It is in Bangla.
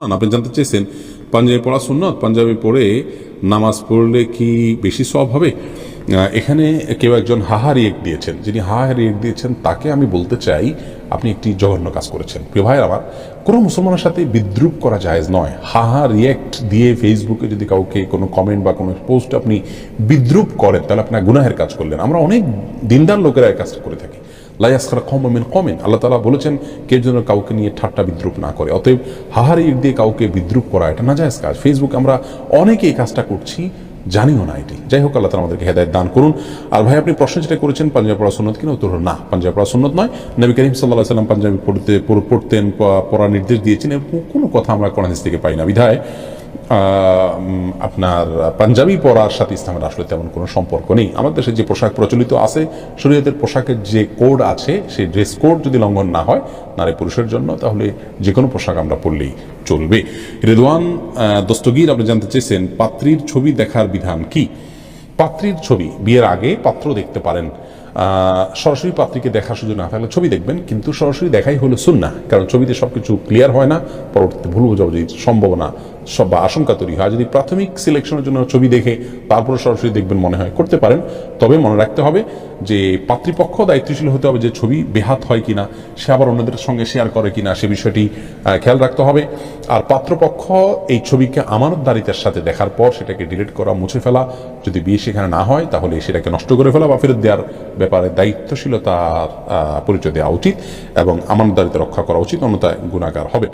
আপনি জানতে চেয়েছেন, পাঞ্জাবি পড়া সুন্নত? পাঞ্জাবি পড়ে নামাজ পড়লে কি বেশি সব হবে? এখানে কেউ একজন হাহা রিয়েক দিয়েছেন। যিনি হাহা রিয়েক দিয়েছেন, তাকে আমি বলতে চাই, আপনি একটি জঘন্য কাজ করেছেন। প্রিয় ভাই আমার, কোনো মুসলমানের সাথে বিদ্রুপ করা জায়েজ নয়। হাহা রিয়েক্ট দিয়ে ফেসবুকে যদি কাউকে কোনো কমেন্ট বা কোনো পোস্ট আপনি বিদ্রুপ করেন, তাহলে আপনার গুনাহের কাজ করলেন। আমরা অনেক দিনদার লোকেরা এই কাজটা করে থাকি। লাইয়াসখারা কম মিন কমেন আল্লাহ তালা বলেছেন কেউ যেন কাউকে নিয়ে ঠাট্টা বিদ্রুপ না করে। অতএব হাহারি ইট দিয়ে কাউকে বিদ্রুপ করা এটা না যায় কাজ। ফেসবুক আমরা অনেকে এই কাজটা করছি, জানিও না এটি। যাই হোক, আল্লাহ তালা আমাদেরকে হেদায়ত দান করুন। আর ভাই, আপনি প্রশ্ন যেটা করেছেন, পাঞ্জাব পড়া সুন্নত কিনা? উত্তর না, পাঞ্জাব পড়া সুন্নত নয়। নবী করিম সাল্লাহ সাল্লাম পাঞ্জাবি পড়তে, পড়তেন পড়ার নির্দেশ দিয়েছেন, এরকম কোনো কথা আমরা কোরআন থেকে পাই না। বিধায় আপনার পাঞ্জাবি পরার সাথে ইসলামের আসলে তেমন কোনো সম্পর্ক নেই। আমাদের দেশে যে পোশাক প্রচলিত আছে, শরীয়তের পোশাকের যে কোড আছে, সেই ড্রেস কোড যদি লঙ্ঘন না হয়, নারী পুরুষের জন্য, তাহলে যে কোনো পোশাক আমরা পরলেই চলবে। রেদওয়ান দস্তগীর, আপনি জানতে চেয়েছেন, পাত্রীর ছবি দেখার বিধান কি? পাত্রীর ছবি, বিয়ের আগে পাত্র দেখতে পারেন। সরাসরি পাত্রীকে দেখার সুযোগ না থাকলে ছবি দেখবেন, কিন্তু সরাসরি দেখাই হলো সুন্না কারণ ছবিতে সবকিছু ক্লিয়ার হয় না, পরবর্তীতে ভুল বোঝাবুঝির সম্ভাবনা সব বা আশঙ্কা তৈরি হয়। যদি প্রাথমিক সিলেকশনের জন্য ছবি দেখে তারপরে সরাসরি দেখবেন মনে হয় করতে পারেন, তবে মনে রাখতে হবে যে পাত্রীপক্ষ দায়িত্বশীল হতে হবে যে ছবি বেহাত হয় কিনা, সে আবার অন্যদের সঙ্গে শেয়ার করে কিনা, সে বিষয়টি খেয়াল রাখতে হবে। আর পাত্রপক্ষ এই ছবিকে আমানতদারিতার সাথে দেখার পর সেটাকে ডিলিট করা, মুছে ফেলা, যদি বিয়ে সেখানে না হয়, তাহলে সেটাকে নষ্ট করে ফেলা বা ফেরত দেওয়ার ব্যাপারে দায়িত্বশীলতার পরিচয় দেওয়া উচিত এবং আমানতদারিতা রক্ষা করা উচিত, অন্যথায় গুণাগার হবেন।